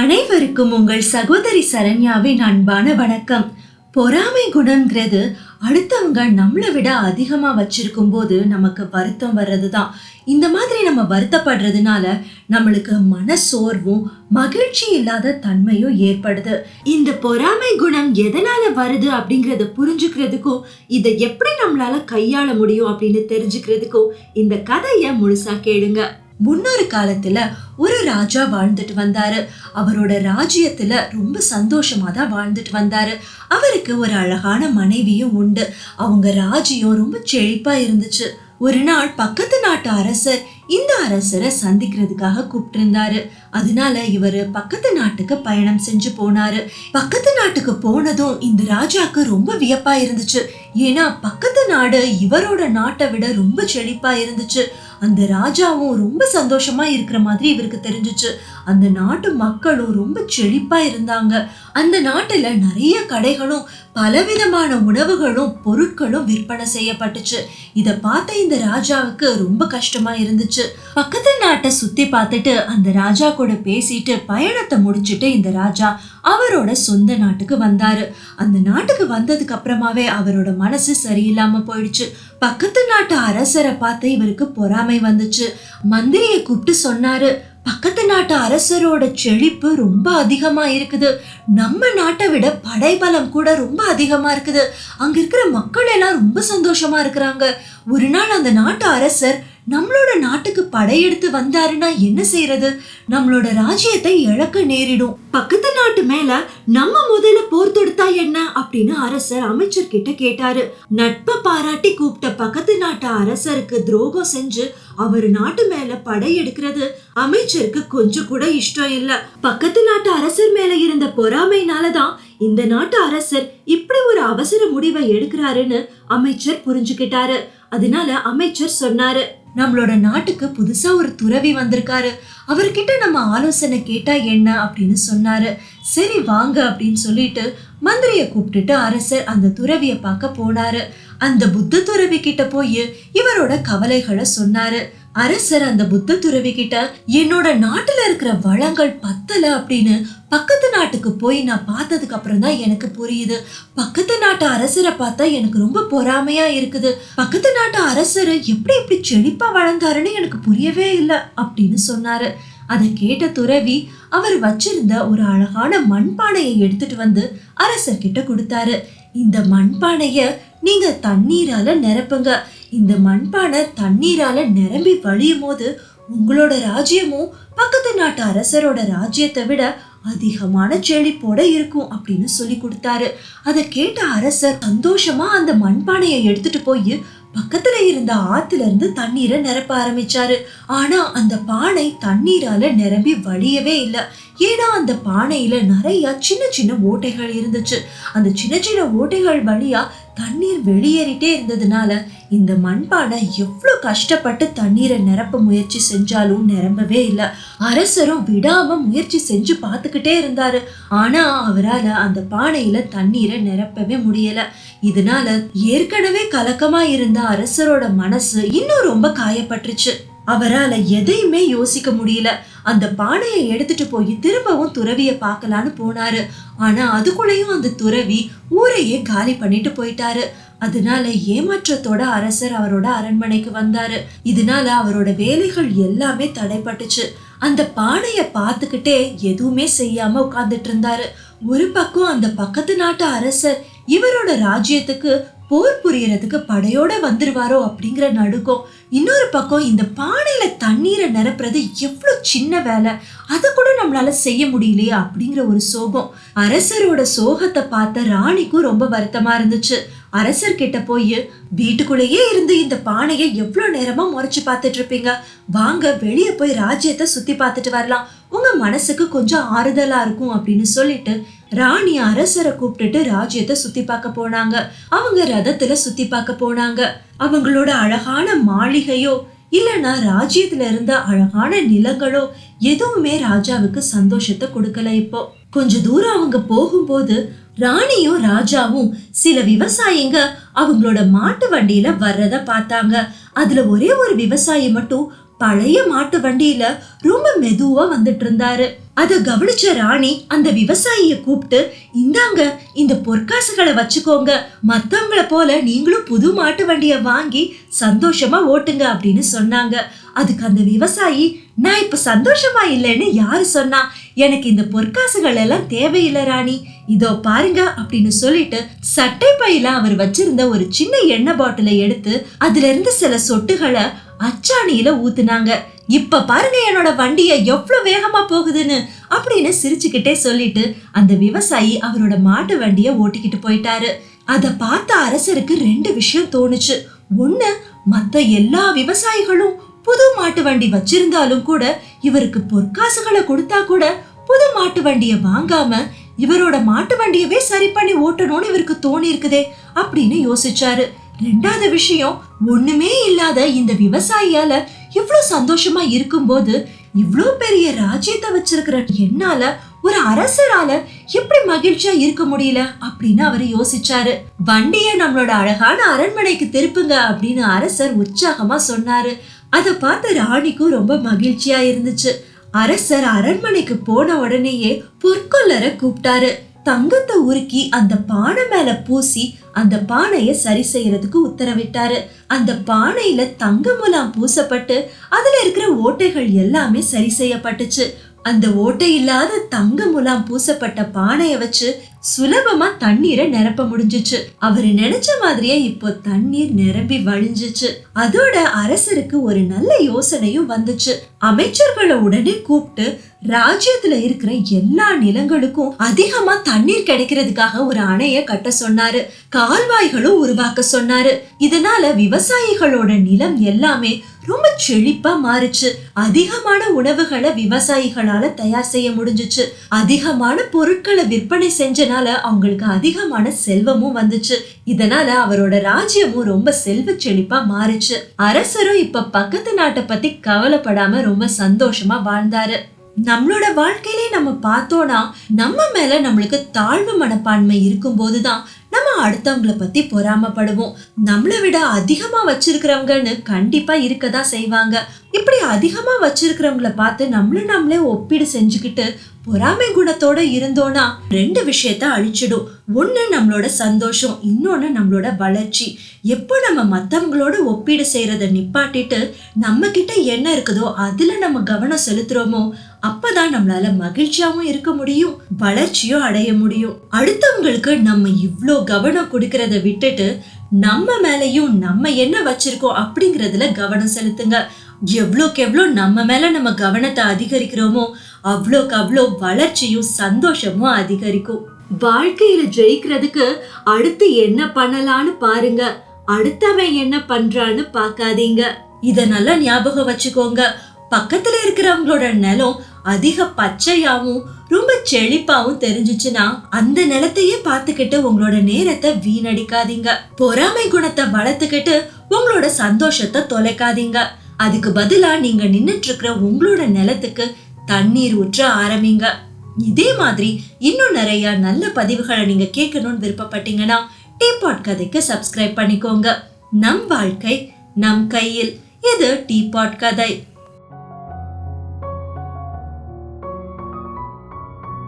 அனைவருக்கும் உங்கள் சகோதரி சரண்யாவின் அன்பான வணக்கம். பொறாமை குணங்கிறது அடுத்தவங்க நம்மளை விட அதிகமாக வச்சிருக்கும் போது நமக்கு வருத்தம் வர்றது தான் இந்த மாதிரி நம்ம வருத்தப்படுறதுனால நம்மளுக்கு மன சோர்வும் மகிழ்ச்சி இல்லாத தன்மையும் ஏற்படுது. இந்த பொறாமை குணம் எதனால வருது அப்படிங்கிறத புரிஞ்சுக்கிறதுக்கும் இதை எப்படி நம்மளால கையாள முடியும் அப்படின்னு தெரிஞ்சுக்கிறதுக்கும் இந்த கதையை முழுசா கேளுங்க. முன்னொரு காலத்துல ஒரு ராஜா வாழ்ந்துட்டு வந்தாரு. அவரோட ராஜ்யத்துல ரொம்ப சந்தோஷமா தான் வாழ்ந்துட்டு வந்தாரு. அவருக்கு ஒரு அழகான மனைவியும் உண்டு. அவங்க ராஜ்யம் ரொம்ப செழிப்பா இருந்துச்சு. ஒரு நாள் பக்கத்து நாட்டு அரசர் இந்த அரசரை சந்திக்கிறதுக்காக கூப்பிட்டிருந்தாரு. அதனால இவரு பக்கத்து நாட்டுக்கு பயணம் செஞ்சு போனாரு. பக்கத்து நாட்டுக்கு போனதும் இந்த ராஜாக்கு ரொம்ப வியப்பா இருந்துச்சு. ஏன்னா பக்கத்து நாடு இவரோட நாட்டை விட ரொம்ப செழிப்பா இருந்துச்சு. அந்த ராஜாவும் ரொம்ப சந்தோஷமா இருக்கிற மாதிரி இவருக்கு தெரிஞ்சுச்சு. அந்த நாட்டு மக்களும் ரொம்ப செழிப்பா இருந்தாங்க. அந்த நாட்டுல நிறைய கடைகளும் பலவிதமான உணவுகளும் பொருட்களும் விற்பனை செய்யப்பட்டுச்சு. இத பார்த்த இந்த ராஜாவுக்கு ரொம்ப கஷ்டமா இருந்துச்சு. பக்கத்து நாட்டை சுத்தி பார்த்துட்டு அந்த ராஜா கூட பேசிட்டு பயணத்தை முடிச்சிட்டு இந்த ராஜா அவரோட சொந்த நாட்டுக்கு வந்தாரு. அந்த நாட்டுக்கு வந்ததுக்கு அப்புறமாவே அவரோட மனசு சரியில்லாம போயிடுச்சு. பக்கத்து நாட்டு அரசரை பார்த்து இவருக்கு பொறாமை வந்துச்சு. மந்திரியை கூப்பிட்டு சொன்னாரு பக்கத்து நாட்டு அரசரோட செழிப்பு ரொம்ப அதிகமா இருக்குது. நம்ம நாட்டை விட படைபலம் கூட ரொம்ப அதிகமா இருக்குது. அங்க இருக்கிற மக்கள் எல்லாம் ரொம்ப சந்தோஷமா இருக்கிறாங்க. ஒரு நாள் அந்த நாட்டு அரசர் நம்மளோட நாட்டுக்கு படையெடுத்து வந்தாருன்னா என்ன செய்யறது நம்மளோட ராஜ்யத்தை இழக்க நேரிடும். பக்கத்து நாட்டு மேல நம்ம முதல்ல போர் தொடுத்தா என்ன? அப்படின்னு அரசர் அமைச்சர் கிட்ட கேட்டாரு. நட்பை பாராட்டி கூப்பிட்ட பக்கத்து நாட்டு அரசருக்கு துரோகம் செஞ்சு அவர் நாட்டு மேல படையெடுக்கிறது அமைச்சருக்கு கொஞ்சம் கூட இஷ்டம் இல்ல. பக்கத்து நாட்டு அரசர் மேல இருந்த பொறாமைனாலதான் இந்த நாட்டு அரசர் இப்படி ஒரு அவசர முடிவை எடுக்கிறாருன்னு அமைச்சர் புரிஞ்சுக்கிட்டாரு. அதனால அமைச்சர் சொன்னாரு. நம்மளோட நாட்டுக்கு புதுசா ஒரு துறவி வந்திருக்காரு. அவர்கிட்ட நம்ம ஆலோசனை கேட்டா என்ன அப்படின்னு சொன்னாரு. சரி வாங்க அப்படின்னு சொல்லிட்டு மந்திரியை கூப்பிட்டுட்டு அரசர் அந்த துறவியை பார்க்க போனாரு. அந்த புத்த துறவி கிட்ட போய் இவரோட கவலைகளை சொன்னாரு. அரசர் அந்த புத்த துறவி கிட்ட என்னோட நாட்டுல இருக்கிற வளங்கள் பத்தல அப்படின்னு பக்கத்து நாட்டுக்கு போய் நான் பார்த்ததுக்கு அப்புறம் தான் எனக்கு புரியுது. பக்கத்து நாட்டு அரசரை பார்த்தா எனக்கு ரொம்ப பொறாமையா இருக்குது. பக்கத்து நாட்டு அரசர் எப்படி இப்படி செழிப்பா வளர்ந்தாருன்னு எனக்கு புரியவே இல்லை அப்படின்னு சொன்னாரு. அதை கேட்ட துறவி அவர் வச்சிருந்த ஒரு அழகான மண்பானையை எடுத்துட்டு வந்து அரசர்கிட்ட கொடுத்தாரு. இந்த மண்பானைய நீங்க தண்ணீரால நிரப்புங்க. இந்த மண்பானை தண்ணீரால நிரம்பி வழியும் போது உங்களோட ராஜ்யமும் பக்கத்து நாட்டு அரசரோட ராஜ்யத்தை விட அதிகமான செழிப்போட இருக்கும் அப்படின்னு சொல்லி கொடுத்தாரு. அதை கேட்ட அரசர் சந்தோஷமா அந்த மண்பானையை எடுத்துட்டு போய் பக்கத்துல இருந்த ஆத்துல இருந்து தண்ணீரை நிரப்ப ஆரம்பிச்சாரு. ஆனா அந்த பானை தண்ணீரால நிரம்பி வழியவே இல்லை. ஏன்னா அந்த பானையில நிறைய சின்ன சின்ன ஓட்டைகள் இருந்துச்சு. அந்த சின்ன சின்ன ஓட்டைகள் வழியா தண்ணீர் வெளியேறிட்டே இருந்ததுனால இந்த மண்பானை எவ்வளோ கஷ்டப்பட்டு தண்ணீரை நிரப்ப முயற்சி செஞ்சாலும் நிரம்பவே இல்லை. அரசரும் விடாம முயற்சி செஞ்சு பார்த்துக்கிட்டே இருந்தாரு. ஆனா அவரால் அந்த பானையில தண்ணீரை நிரப்பவே முடியல. இதனால ஏற்கனவே கலக்கமா இருந்த அரசரோட மனசு இன்னும் ரொம்ப காயப்பட்டுருச்சு. அவரால் எதையுமே யோசிக்க முடியல. அந்த பானையை எடுத்துட்டு போய் திரும்பவும் துறவிய பார்க்கலான்னு போனாரு. ஆனா அதுக்குள்ளேயும் அந்த துறவி ஊரையே காலி பண்ணிட்டு போயிட்டாரு. அதனால ஏமாற்றத்தோட அரசர் அவரோட அரண்மனைக்கு வந்தாரு. இதனால அவரோட வேலைகள் எல்லாமே தடைப்பட்டுச்சு. அந்த பானைய பார்த்துக்கிட்டே எதுவுமே செய்யாம உட்கார்ந்துட்டு இருந்தாரு. ஒரு பக்கம் அந்த பக்கத்து நாட்டு அரசர் இவரோட ராஜ்யத்துக்கு போர் புரியறதுக்கு படையோட வந்துருவாரோ அப்படிங்கிற நடுக்கம். இன்னொரு பக்கம் இந்த பானையில தண்ணீரை நிரப்புறது எவ்வளோ சின்ன வேலை. அதை கூட நம்மளால செய்ய முடியலையே அப்படிங்கிற ஒரு சோகம். அரசரோட சோகத்தை பார்த்த ராணிக்கும் ரொம்ப வருத்தமா இருந்துச்சு. அரசர் கிட்ட போய் வீட்டுக்குள்ளேயே இருந்து இந்த பானையை எவ்வளோ நேரமா முறைச்சு பார்த்துட்டு இருப்பீங்க? வாங்க வெளியே போய் ராஜ்யத்தை சுத்தி பார்த்துட்டு வரலாம். உங்க மனசுக்கு கொஞ்சம் ஆறுதலா இருக்கும் அப்படின்னு சொல்லிட்டு ராணி அரசரை கூப்பிட்டுட்டு ராஜ்யத்தை சுத்தி பார்க்க போனாங்க. அவங்க ரதத்துல சுத்தி பார்க்க போனாங்க. அவங்களோட அழகான மாளிகையோ இல்லைன்னா ராஜ்யத்துல இருந்த அழகான நிலங்களோ எதுவுமே ராஜாவுக்கு சந்தோஷத்தை கொடுக்கல இப்போ. கொஞ்ச தூரம் அவங்க போகும்போது ராணியும் ராஜாவும் சில விவசாயிங்க அவங்களோட மாட்டு வண்டியில வர்றத பார்த்தாங்க. அதுல ஒரே ஒரு விவசாயி மட்டும் பழைய மாட்டு வண்டியில ரொம்ப மெதுவா வந்துட்டு இருந்தாரு. அத கவனிச்ச ராணி அந்த விவசாயிய கூப்பிட்டு இந்தாங்க இந்த பொற்காசுகளை வச்சுக்கோங்க. மத்தவங்கள போல நீங்களும் புது மாட்டு வண்டிய வாங்கி சந்தோஷமா ஓட்டுங்க அப்படின்னு சொன்னாங்க. அதுக்கு அந்த விவசாயி நான் இப்ப சந்தோஷமா இல்லைன்னு யாரு சொன்னா? எனக்கு இந்த பொற்காசுகள் எல்லாம் தேவையில்லை ராணி. இதோ பாருங்க அப்படின்னு சொல்லிட்டு சட்டை பையில அவர் வச்சிருந்த ஒரு சின்ன எண்ணெய் பாட்டிலை எடுத்து அதுல இருந்து சில சொட்டுகளை அச்சாணியில ஊத்துனாங்க. இப்ப பாருங்க என்னோட வண்டிய எவ்வளவு வேகமா போகுதுன்னு அப்படின்னு சிரிச்சுக்கிட்டே சொல்லிட்டு அந்த விவசாயி அவரோட மாட்டு வண்டிய ஓட்டிக்கிட்டு போயிட்டாரு. அதை பார்த்த அரசருக்கு ரெண்டு விஷயம் தோணுச்சு. ஒண்ணு மத்த எல்லா விவசாயிகளும் புது மாட்டு வண்டி வச்சிருந்தாலும் கூட இவருக்கு பொற்காசுகளை கொடுத்தா கூட புது மாட்டு வண்டியை வாங்காம இவரோட மாட்டு வண்டியவே சரி பண்ணி ஓட்டணும்னு இவருக்கு தோணி இருக்குதே அப்படின்னு யோசிச்சாரு. ரெண்டாவது விஷயம் ஒண்ணுமே இல்லாத இந்த விவசாயியால இவ்வளவு சந்தோஷமா இருக்கும்போது இவ்வளோ பெரிய ராஜ்யத்தை வச்சிருக்கிற என்னால ஒரு அரசரால எப்படி மகிழ்ச்சியா இருக்க முடியல அப்படின்னு அவர் யோசிச்சாரு. வண்டிய நம்மளோட அழகான அரண்மனைக்கு திருப்புங்க அப்படின்னு அரசர் உற்சாகமா சொன்னாரு. அதை பார்த்த ராணிக்கும் ரொம்ப மகிழ்ச்சியா இருந்துச்சு. அரசர் அரண்மனைக்கு போன உடனேயே பொற்கொல்லரை கூப்பிட்டாரு. தங்கத்தை உருக்கி அந்த பானை மேல பூசி அந்த பானைய சரி செய்யறதுக்கு உத்தரவிட்டாரு. அந்த பானையில தங்க முலாம் பூசப்பட்டு அதுல இருக்கிற ஓட்டைகள் எல்லாமே சரி செய்யப்பட்டுச்சு. அந்த ஓட்டை இல்லாத தங்க முலாம் பூசப்பட்ட பானைய வச்சு சுலபமா தண்ணீரை நிரப்ப முடிஞ்சுச்சு. அவரு நினைச்ச மாதிரியே இப்போ தண்ணீர் நிரம்பி வழிஞ்சிச்சு. அதோட அரசருக்கு ஒரு நல்ல யோசனையும் வந்துச்சு. அமைச்சர்களை உடனே கூப்பிட்டு ராஜ்யத்துல இருக்கிற எல்லா நிலங்களுக்கும் அதிகமா தண்ணீர் கிடைக்கிறதுக்காக ஒரு அணைய கட்ட சொன்னாரு. கால்வாய்களும் உருவாக்க சொன்னாரு. இதனால விவசாயிகளோட நிலம் எல்லாமே ரொம்ப செழிப்பா மாறுச்சு. அதிகமான உணவுகளை விவசாயிகளால தயார் செய்ய முடிஞ்சுச்சு. அதிகமான பொருட்களை விற்பனை செஞ்சனால அவங்களுக்கு அதிகமான செல்வமும் வந்துச்சு. இதனால அவரோட ராஜ்யமும் ரொம்ப செல்வ செழிப்பா மாறுச்சு. அரசரும் இப்ப பக்கத்து நாட்டை பத்தி கவலைப்படாம ரொம்ப சந்தோஷமா வாழ்ந்தாரு. நம்மளோட வாழ்க்கையிலே நம்ம பார்த்தோம்னா நம்ம மேல நம்மளுக்கு தாழ்வு மனப்பான்மை இருக்கும் போதுதான் நம்ம அடுத்தவங்கள பத்தி பொறாமப்படுவோம். நம்மளை விட அதிகமா வச்சிருக்கிறவங்கன்னு கண்டிப்பா இருக்கதான் செய்வாங்க. இப்படி அதிகமா வச்சிருக்கிறவங்கள பார்த்து நம்மள நம்மளே ஒப்பீடு செஞ்சுக்கிட்டு பொறாமை குணத்தோட இருந்தோம்னா ரெண்டு விஷயத்த அழிச்சிடும். ஒன்று நம்மளோட சந்தோஷம் இன்னொன்று நம்மளோட வளர்ச்சி. எப்போ நம்ம மற்றவங்களோட ஒப்பீடு செய்கிறத நிப்பாட்டிட்டு நம்மக்கிட்ட என்ன இருக்குதோ அதில் நம்ம கவனம் செலுத்துறோமோ அப்பதான் நம்மளால மகிழ்ச்சியாவும் இருக்க முடியும் வளர்ச்சியும் அடைய முடியும். அடுத்தவங்களுக்கு நம்ம இவ்வளோ கவனம் கொடுக்கறத விட்டுட்டு நம்ம மேலையும் நம்ம என்ன வச்சிருக்கோம் அப்படிங்கறதுல கவனம் செலுத்துங்க. எவ்வளோக்கு எவ்வளோ நம்ம மேல நம்ம கவனத்தை அதிகரிக்கிறோமோ அவ்வளோக்கு அவ்வளோ வளர்ச்சியும் சந்தோஷமும் அதிகரிக்கும். வாழ்க்கையில ஜெயிக்கிறதுக்கு அடுத்து என்ன பண்ணலான்னு பாருங்க. அடுத்தவன் என்ன பண்றான்னு பார்க்காதீங்க. இத நல்லா ஞாபகம் வச்சுக்கோங்க. பக்கத்துல இருக்கிறவங்களோட நிலம் அதிக பச்சையாவும் ரொம்ப செழிப்பாவும் தெரிஞ்சிச்சுன்னா அந்த நிலத்தையே பார்த்துக்கிட்டு உங்களோட நேரத்தை வீணடிக்காதீங்க. பொறாமை குணத்தை வளர்த்துக்கிட்டு உங்களோட சந்தோஷத்தை தொலைக்காதீங்க. அதுக்கு பதிலா நீங்க நின்னுட்டு இருக்கிற உங்களோட நிலத்துக்கு தண்ணீர் ஊற்ற ஆரம்பிங்க. இதே மாதிரி இன்னும் நிறைய நல்ல பதிவுகளை நீங்க கேட்கணும்னு விருப்பப்பட்டீங்கன்னா டீபாட் கதைக்கு சப்ஸ்கிரைப் பண்ணிக்கோங்க. நம் வாழ்க்கை நம் கையில். இது டீபாட் கதை.